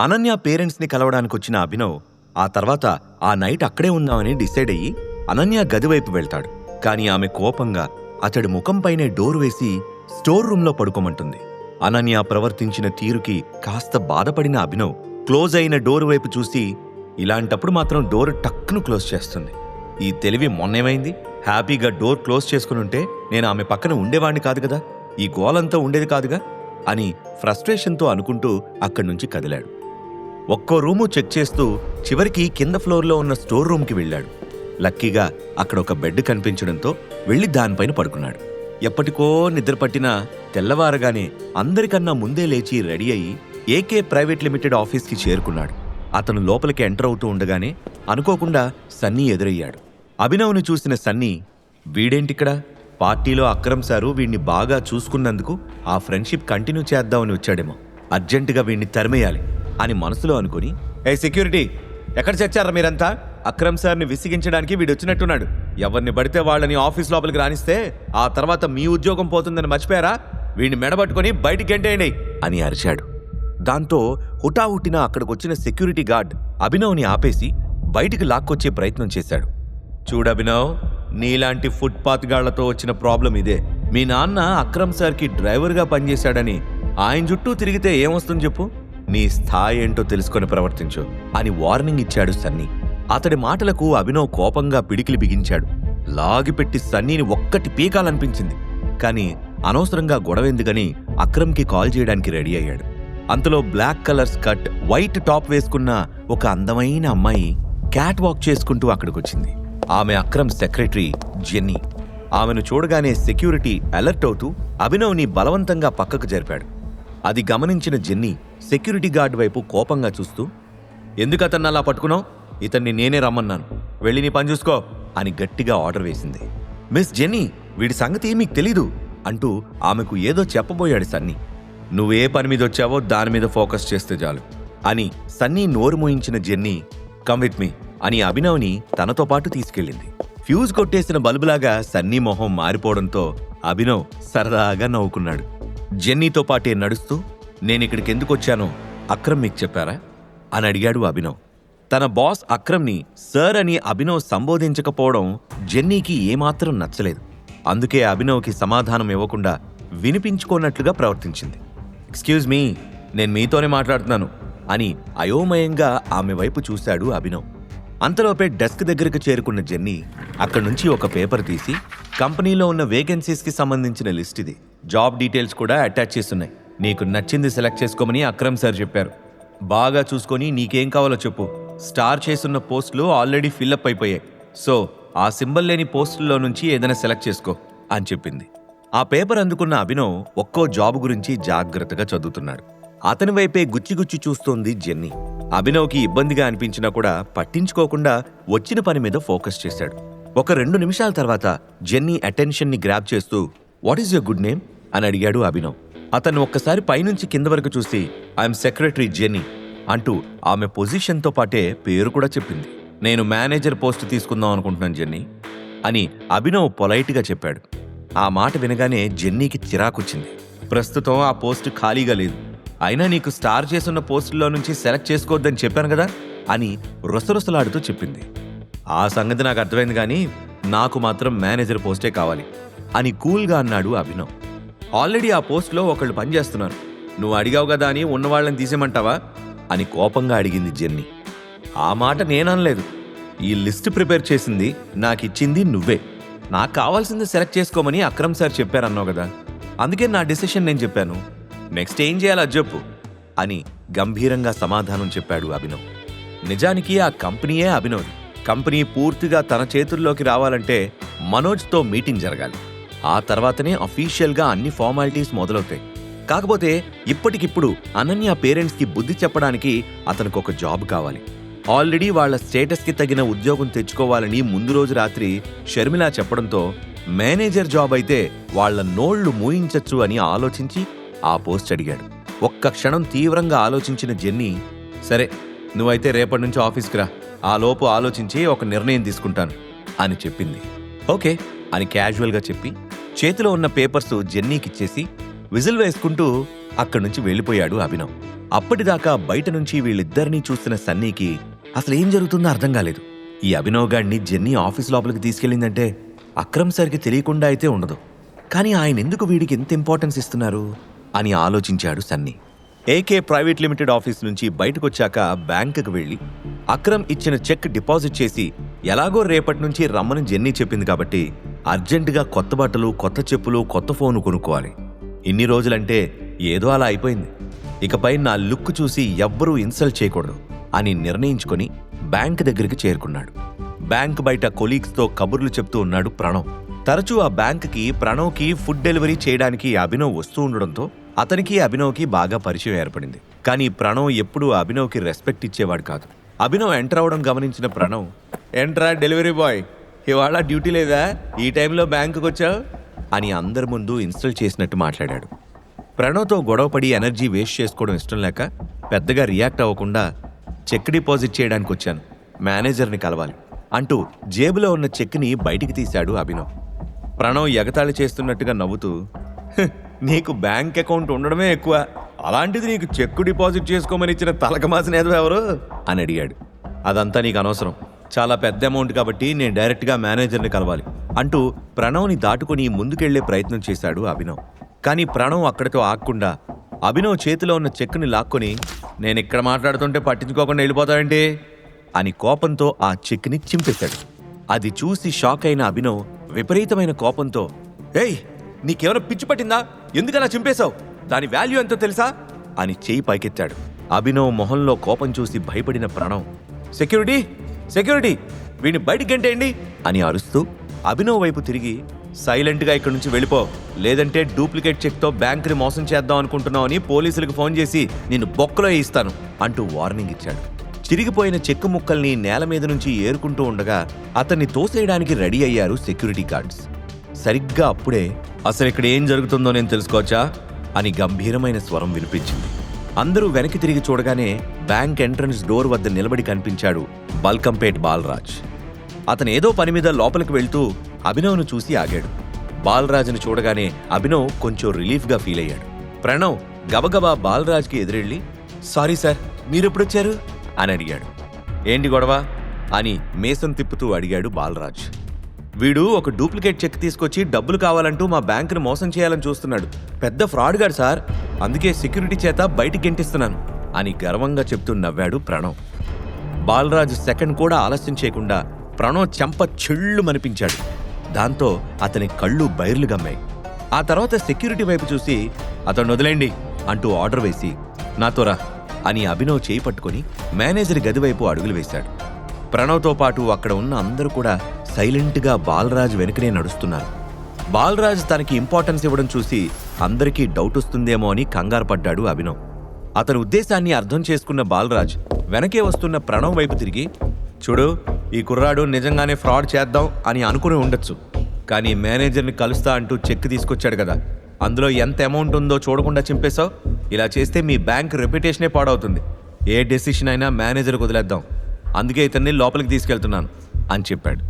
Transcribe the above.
అనన్య పేరెంట్స్ని కలవడానికి వచ్చిన అభినవ్ ఆ తర్వాత ఆ నైట్ అక్కడే ఉందామని డిసైడ్ అయ్యి అనన్య గదివైపు వెళ్తాడు. కానీ ఆమె కోపంగా అతడి ముఖంపైనే డోర్ వేసి స్టోర్ రూంలో పడుకోమంటుంది. అనన్య ప్రవర్తించిన తీరుకి కాస్త బాధపడిన అభినవ్ క్లోజ్ అయిన డోర్ వైపు చూసి ఇలాంటప్పుడు మాత్రం డోర్ టక్కును క్లోజ్ చేస్తుంది. ఈ తెలివి మొన్నేమైంది? హ్యాపీగా డోర్ క్లోజ్ చేసుకుని ఉంటే నేను ఆమె పక్కన ఉండేవాణ్ణి కాదు కదా? ఈ గోలంతా ఉండేది కాదుగా? అని ఫ్రస్ట్రేషన్తో అనుకుంటూ అక్కడి నుంచి కదిలాడు. ఒక్కో రూము చెక్ చేస్తూ చివరికి కింద ఫ్లోర్లో ఉన్న స్టోర్ రూమ్కి వెళ్ళాడు. లక్కీగా అక్కడ ఒక బెడ్ కనిపించడంతో వెళ్ళి దానిపైన పడుకున్నాడు. ఎప్పటికో నిద్రపట్టినా తెల్లవారగానే అందరికన్నా ముందే లేచి రెడీ అయ్యి ఏకే ప్రైవేట్ లిమిటెడ్ ఆఫీస్కి చేరుకున్నాడు. అతను లోపలికి ఎంటర్ అవుతూ ఉండగానే అనుకోకుండా సన్నీ ఎదురయ్యాడు. అభినవ్ని చూసిన సన్నీ వీడేంటిక్కడ? పార్టీలో అక్రమ్ సారు వీణ్ణి బాగా చూసుకున్నందుకు ఆ ఫ్రెండ్షిప్ కంటిన్యూ చేద్దామని వచ్చాడేమో. అర్జెంటుగా వీణ్ణి తరిమేయాలి. అని మనసులో అనుకుని ఏ సెక్యూరిటీ ఎక్కడ చచ్చారా మీరంతా? అక్రమ్ సార్ని విసిగించడానికి వీడు వచ్చినట్టున్నాడు ఎవరిని పడితే వాళ్ళని ఆఫీస్ లోపలికి రానిస్తే ఆ తర్వాత మీ ఉద్యోగం పోతుందని మర్చిపోయారా? వీడిని మెడబట్టుకొని బయటికి ఎంటేయండి అని అరిచాడు. దాంతో హుటాహుటిన అక్కడికొచ్చిన సెక్యూరిటీ గార్డ్ అభినవ్ని ఆపేసి బయటికి లాక్కొచ్చే ప్రయత్నం చేశాడు. చూడభినవ్ నీలాంటి ఫుట్పాత్ గాళ్ళతో వచ్చిన ప్రాబ్లం ఇదే. మీ నాన్న అక్రమ్ సార్కి డ్రైవర్గా పనిచేశాడని ఆయన చుట్టూ తిరిగితే ఏమొస్తుంది చెప్పు? నీ స్థాయి ఏంటో తెలుసుకొని ప్రవర్తించు. అని వార్నింగ్ ఇచ్చాడు సన్నీ. అతడి మాటలకు అభినవ్ కోపంగా పిడికిలి బిగించాడు. లాగిపెట్టి సన్నీని ఒక్కటి పీకాలనిపించింది. కానీ అనవసరంగా గొడవెందుకని అక్రమ్కి కాల్ చేయడానికి రెడీ అయ్యాడు. అంతలో black colour skirt white top వేసుకున్న ఒక అందమైన అమ్మాయి క్యాట్ వాక్ చేసుకుంటూ అక్కడికొచ్చింది. ఆమె అక్రమ్ సెక్రటరీ జెన్నీ. ఆమెను చూడగానే సెక్యూరిటీ అలర్ట్ అవుతూ అభినవ్ని బలవంతంగా పక్కకు జరిపాడు. అది గమనించిన జెన్నీ సెక్యూరిటీ గార్డ్ వైపు కోపంగా చూస్తూ ఎందుకు అతన్ని అలా పట్టుకున్నావు? ఇతన్ని నేనే రమ్మన్నాను. వెళ్ళి నీ పని చూసుకో అని గట్టిగా ఆర్డర్ వేసింది. మిస్ జెన్నీ వీడి సంగతి మీకు తెలీదు అంటూ ఆమెకు ఏదో చెప్పబోయాడు సన్నీ. నువ్వే పని మీద వచ్చావో దాని మీద ఫోకస్ చేస్తే చాలు అని సన్నీ నోరు మూయించిన జెన్నీ కమ్ విత్ మీ అని అభినవ్ని తనతో పాటు తీసుకెళ్ళింది. ఫ్యూజ్ కొట్టేసిన బల్బులాగా సన్నీ మొహం మారిపోవడంతో అభినవ్ సరదాగా నవ్వుకున్నాడు. జెన్నీతో పాటే నడుస్తూ నేనిక్కడికి ఎందుకు వచ్చానో అక్రమ్ మీకు చెప్పారా? అని అడిగాడు అభినవ్. తన బాస్ అక్రమ్ని సర్ అని అభినవ్ సంబోధించకపోవడం జెన్నీకి ఏమాత్రం నచ్చలేదు. అందుకే అభినవ్కి సమాధానం ఇవ్వకుండా వినిపించుకోనట్లుగా ప్రవర్తించింది. ఎక్స్క్యూజ్ మీ నేను మీతోనే మాట్లాడుతున్నాను అని అయోమయంగా ఆమె వైపు చూశాడు అభినవ్. అంతలోపే డెస్క్ దగ్గరకు చేరుకున్న జెన్నీ అక్కడి నుంచి ఒక పేపర్ తీసి కంపెనీలో ఉన్న వేకెన్సీస్కి సంబంధించిన లిస్ట్ ఇది. జాబ్ డీటెయిల్స్ కూడా అటాచ్ చేస్తున్నాయి. నీకు నచ్చింది సెలెక్ట్ చేసుకోమని అక్రమ్ సార్ చెప్పారు. బాగా చూసుకొని నీకేం కావాలో చెప్పు. స్టార్ చేసున్న పోస్టులు ఆల్రెడీ ఫిల్అప్ అయిపోయాయి. సో ఆ సింబల్ లేని పోస్టుల్లో నుంచి ఏదైనా సెలెక్ట్ చేసుకో అని చెప్పింది. ఆ పేపర్ అందుకున్న అభినవ్ ఒక్కో జాబ్ గురించి జాగ్రత్తగా చదువుతున్నాడు. అతని వైపే గుచ్చిగుచ్చి చూస్తోంది జెన్నీ. అభినవ్కి ఇబ్బందిగా అనిపించినా కూడా పట్టించుకోకుండా వచ్చిన పని మీద ఫోకస్ చేశాడు. ఒక రెండు నిమిషాల తర్వాత జెన్నీ అటెన్షన్ని గ్రాప్ చేస్తూ what is your good name అని అడిగాడు అభినవ్. అతను ఒక్కసారి పైనుంచి కింద వరకు చూసి ఐఎమ్ సెక్రటరీ జెన్నీ అంటూ ఆమె పొజిషన్తో పాటే పేరు కూడా చెప్పింది. నేను మేనేజర్ పోస్ట్ తీసుకుందాం అనుకుంటున్నాను జెన్నీ అని అభినవ్ పొలైట్గా చెప్పాడు. ఆ మాట వినగానే జెన్నీకి చిరాకొచ్చింది. ప్రస్తుతం ఆ పోస్ట్ ఖాళీగా లేదు. అయినా నీకు స్టార్ చేసున్న పోస్టుల్లో నుంచి సెలెక్ట్ చేసుకోవద్దని చెప్పాను కదా అని రొసరొసలాడుతూ చెప్పింది. ఆ సంగతి నాకు అర్థమైంది కానీ నాకు మాత్రం మేనేజర్ పోస్టే కావాలి అని కూల్గా అన్నాడు అభినవ్. ఆల్రెడీ ఆ పోస్ట్లో ఒకళ్ళు పనిచేస్తున్నారు. నువ్వు అడిగావు కదా అని ఉన్నవాళ్ళని తీసేయమంటావా? అని కోపంగా అడిగింది జెన్నీ. ఆ మాట నేననలేదు. ఈ లిస్ట్ ప్రిపేర్ చేసింది నాకిచ్చింది నువ్వే. నాకు కావాల్సింది సెలెక్ట్ చేసుకోమని అక్రమ్ సార్ చెప్పారన్నావు కదా. అందుకే నా డిసిషన్ నేను చెప్పాను. నెక్స్ట్ ఏం చేయాలో చెప్పు అని గంభీరంగా సమాధానం చెప్పాడు అభినవ్. నిజానికి ఆ కంపెనీయే అభినవ్ కంపెనీ పూర్తిగా తన చేతుల్లోకి రావాలంటే మనోజ్తో మీటింగ్ జరగాలి. ఆ తర్వాతనే అఫీషియల్గా అన్ని ఫార్మాలిటీస్ మొదలవుతాయి. కాకపోతే ఇప్పటికిప్పుడు అనన్య పేరెంట్స్కి బుద్ధి చెప్పడానికి అతనికి ఒక జాబ్ కావాలి. ఆల్రెడీ వాళ్ళ స్టేటస్కి తగిన ఉద్యోగం తెచ్చుకోవాలని ముందు రోజు రాత్రి షర్మిల చెప్పడంతో మేనేజర్ జాబ్ అయితే వాళ్ళ నోళ్ళు మూయించచ్చు అని ఆలోచించి ఆ పోస్ట్ అడిగాడు. ఒక్క క్షణం తీవ్రంగా ఆలోచించిన జెన్నీ సరే నువ్వైతే రేపటి నుంచి ఆఫీస్కి రా. ఆ లోపు ఆలోచించి ఒక నిర్ణయం తీసుకుంటాను అని చెప్పింది. ఓకే అని క్యాజువల్గా చెప్పి చేతిలో ఉన్న పేపర్స్ జెన్నీకిచ్చేసి విజిల్ వేసుకుంటూ అక్కడి నుంచి వెళ్ళిపోయాడు అభినవ్. అప్పటిదాకా బయట నుంచి వీళ్ళిద్దరినీ చూస్తున్న సన్నీకి అసలు ఏం జరుగుతుందో అర్థం కాలేదు. ఈ అభినవ్ గాడిని జెన్నీ ఆఫీస్ లోపలికి తీసుకెళ్ళిందంటే అక్రమ్ సరికి తెలియకుండా అయితే ఉండదు. కానీ ఆయన ఎందుకు వీడికి ఎంత ఇంపార్టెన్స్ ఇస్తున్నారు? అని ఆలోచించాడు Sunny. AK private limited office నుంచి బయటకొచ్చాక బ్యాంకుకు వెళ్ళి అక్రమ్ ఇచ్చిన చెక్ డిపాజిట్ చేసి ఎలాగో రేపటి నుంచి రమ్మని జెన్నీ చెప్పింది కాబట్టి అర్జెంటుగా కొత్త బట్టలు కొత్త చెప్పులు కొత్త ఫోన్ కొనుక్కోవాలి. ఇన్ని రోజులంటే ఏదో అలా అయిపోయింది. ఇకపై నా లుక్ చూసి ఎవ్వరూ ఇన్సల్ట్ చేయకూడదు అని నిర్ణయించుకొని బ్యాంక్ దగ్గరికి చేరుకున్నాడు. బ్యాంక్ బయట కొలీగ్స్తో కబుర్లు చెప్తూ ఉన్నాడు ప్రణవ్. తరచూ ఆ బ్యాంక్కి ప్రణవ్కి ఫుడ్ డెలివరీ చేయడానికి అభినవ్ వస్తూ ఉండడంతో అతనికి అభినవ్కి బాగా పరిచయం ఏర్పడింది. కానీ ప్రణవ్ ఎప్పుడూ అభినవ్కి రెస్పెక్ట్ ఇచ్చేవాడు కాదు. అభినవ్ ఎంటర్ అవడం గమనించిన ప్రణవ్ ఎంట్రా డెలివరీ బాయ్ ఇవాళ డ్యూటీ లేదా? ఈ టైంలో బ్యాంకుకి వచ్చావు అని అందరి ముందు ఇన్స్టాల్ చేసినట్టు మాట్లాడాడు. ప్రణవ్తో గొడవపడి ఎనర్జీ వేస్ట్ చేసుకోవడం ఇష్టం లేక పెద్దగా రియాక్ట్ అవ్వకుండా చెక్ డిపాజిట్ చేయడానికి వచ్చాను. మేనేజర్ని కలవాలి అంటూ జేబులో ఉన్న చెక్ని బయటికి తీశాడు అభినవ్. ప్రణవ్ ఎగతాళి చేస్తున్నట్టుగా నవ్వుతూ నీకు బ్యాంక్ అకౌంట్ ఉండడమే ఎక్కువ. అలాంటిది నీకు చెక్కు డిపాజిట్ చేసుకోమని ఇచ్చిన తలకమాసిన ఏదో ఎవరు? అని అడిగాడు. అదంతా నీకు అనవసరం. చాలా పెద్ద అమౌంట్ కాబట్టి నేను డైరెక్ట్గా మేనేజర్ని కలవాలి. అంటూ ప్రణవ్ని దాటుకుని ముందుకెళ్ళే ప్రయత్నం చేశాడు అభినవ్. కానీ ప్రణవ్ అక్కడితో ఆగకుండా అభినవ్ చేతిలో ఉన్న చెక్కుని లాక్కొని నేను ఇక్కడ మాట్లాడుతుంటే పట్టించుకోకుండా వెళ్ళిపోతాడంటే అని కోపంతో ఆ చెక్ని చింపేశాడు. అది చూసి షాక్ అయిన అభినవ్ విపరీతమైన కోపంతో ఏయ్ నీకేమైనా పిచ్చి పట్టిందా? ఎందుకలా చింపేశావు? దాని వాల్యూ ఎంతో తెలుసా? అని చేయి పైకెత్తాడు. అభినవ్ మొహంలో కోపం చూసి భయపడిన ప్రణవ్. సెక్యూరిటీ? సెక్యూరిటీ? వీడిని బయటికి గంటేయండి! అని అరుస్తూ అభినవ్ వైపు తిరిగి సైలెంట్గా ఇక్కడి నుంచి వెళ్ళిపో. లేదంటే డూప్లికేట్ చెక్తో బ్యాంకుని మోసం చేద్దాం అనుకుంటున్నావని పోలీసులకు ఫోన్ చేసి నిన్ను బొక్కలో వేయిస్తాను అంటూ వార్నింగ్ ఇచ్చాడు. చిరిగిపోయిన చెక్కు ముక్కల్ని నేల మీద నుంచి ఏరుకుంటూ ఉండగా అతన్ని తోసేయడానికి రెడీ అయ్యారు సెక్యూరిటీ గార్డ్స్. సరిగ్గా అప్పుడే అసలు ఇక్కడ ఏం జరుగుతుందో నేను తెలుసుకోవచ్చా అని గంభీరమైన స్వరం వినిపించింది. అందరూ వెనక్కి తిరిగి చూడగానే బ్యాంక్ ఎంట్రన్స్ డోర్ వద్ద నిలబడి కనిపించాడు బల్కంపేట్ బాలరాజ్. అతను ఏదో పని మీద లోపలికి వెళ్తూ అభినవ్ను చూసి ఆగాడు. బాలరాజుని చూడగానే అభినవ్ కొంచెం రిలీఫ్గా ఫీల్ అయ్యాడు. ప్రణవ్ గబగబా బాలరాజ్కి ఎదురెళ్ళి సారీ సార్ మీరెప్పుడొచ్చారు? అని అడిగాడు. ఏంటి గొడవ? అని మేసం తిప్పుతూ అడిగాడు బాలరాజ్. వీడు ఒక డూప్లికేట్ చెక్ తీసుకొచ్చి డబ్బులు కావాలంటూ మా బ్యాంకును మోసం చేయాలని చూస్తున్నాడు. పెద్ద ఫ్రాడ్ గాడు సార్. అందుకే సెక్యూరిటీ చేత బయటికి గెంటిస్తున్నాను అని గర్వంగా చెప్తూ నవ్వాడు ప్రణవ్. బాలరాజు సెకండ్ కూడా ఆలస్యం చేయకుండా ప్రణవ్ చెంప చెళ్ళు మనిపించాడు దాంతో అతని కళ్ళు బైర్లు గమ్మాయి. ఆ తర్వాత సెక్యూరిటీ వైపు చూసి అతను వదిలేండి అంటూ ఆర్డర్ వేసి నాతోరా అని అభినవ్ చేయి పట్టుకొని మేనేజర్ గదివైపు అడుగులు వేశాడు. ప్రణవ్తో పాటు అక్కడ ఉన్న అందరూ కూడా సైలెంట్గా బాలరాజ్ వెనుకనే నడుస్తున్నారు. బాలరాజ్ తనకి ఇంపార్టెన్స్ ఇవ్వడం చూసి అందరికీ డౌట్ వస్తుందేమో అని కంగారు పడ్డాడు అభినవ్. అతని ఉద్దేశాన్ని అర్థం చేసుకున్న బాలరాజ్ వెనకే వస్తున్న ప్రణవ్ వైపు తిరిగి చూడు ఈ కుర్రాడు నిజంగానే ఫ్రాడ్ చేద్దాం అని అనుకుని ఉండొచ్చు. కానీ మేనేజర్ని కలుస్తా అంటూ చెక్ తీసుకొచ్చాడు కదా. అందులో ఎంత అమౌంట్ ఉందో చూడకుండా చింపేశావు? ఇలా చేస్తే మీ బ్యాంక్ రెప్యుటేషనే పాడవుతుంది. ఏ డెసిషన్ అయినా మేనేజర్కి వదిలేద్దాం. అందుకే ఇతన్ని లోపలికి తీసుకెళ్తున్నాను అని చెప్పాడు.